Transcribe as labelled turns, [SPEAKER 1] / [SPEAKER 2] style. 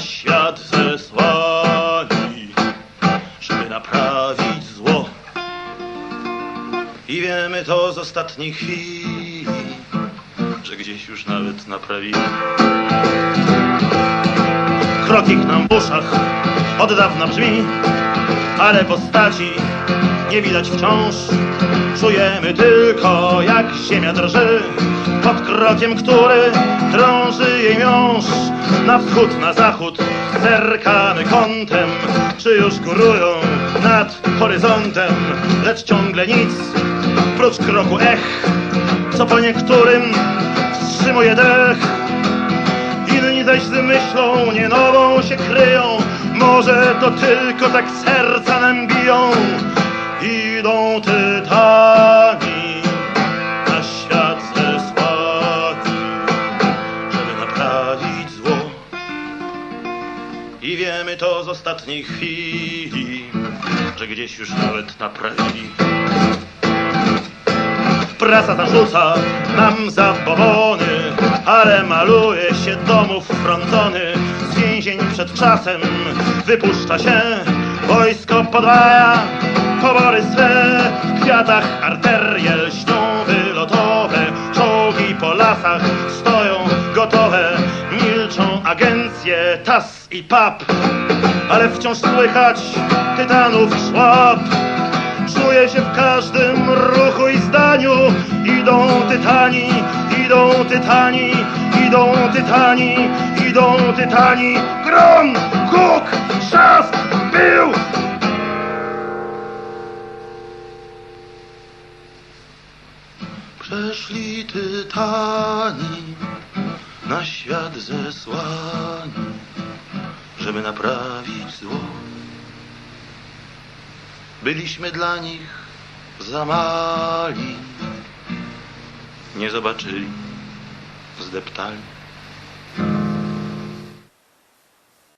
[SPEAKER 1] świat zesłani, żeby naprawić zło. I wiemy to z ostatnich chwil, że gdzieś już nawet naprawili. Krok ich nam w uszach od dawna brzmi, ale postaci nie widać wciąż. Czujemy tylko jak ziemia drży pod krokiem, który drąży jej miąższ. Na wschód, na zachód zerkamy kątem, czy już górują nad horyzontem, lecz ciągle nic, prócz kroku ech, co po niektórym wstrzymuje dech. Inni zaś z myślą nie nową się kryją Może to tylko tak serca nam biją Idą tytani I wiemy to z ostatnich chwili Że gdzieś już nawet naprawili Prasa zarzuca nam zabobony, ale maluje się domów frontony. Z więzień przed czasem wypuszcza się, wojsko podwaja pobory swe. W kwiatach arterie lśnią wylotowe, czołgi po lasach agencje TAS i PAP, ale wciąż słychać tytanów szłap. Czuję się w każdym ruchu i zdaniu Idą tytani, idą tytani, idą tytani, idą tytani. Grom, huk, trzask, pył. Przeszli tytani na świat zesłani Żeby naprawić zło Byliśmy dla nich za mali. Nie zobaczyli, zdeptali.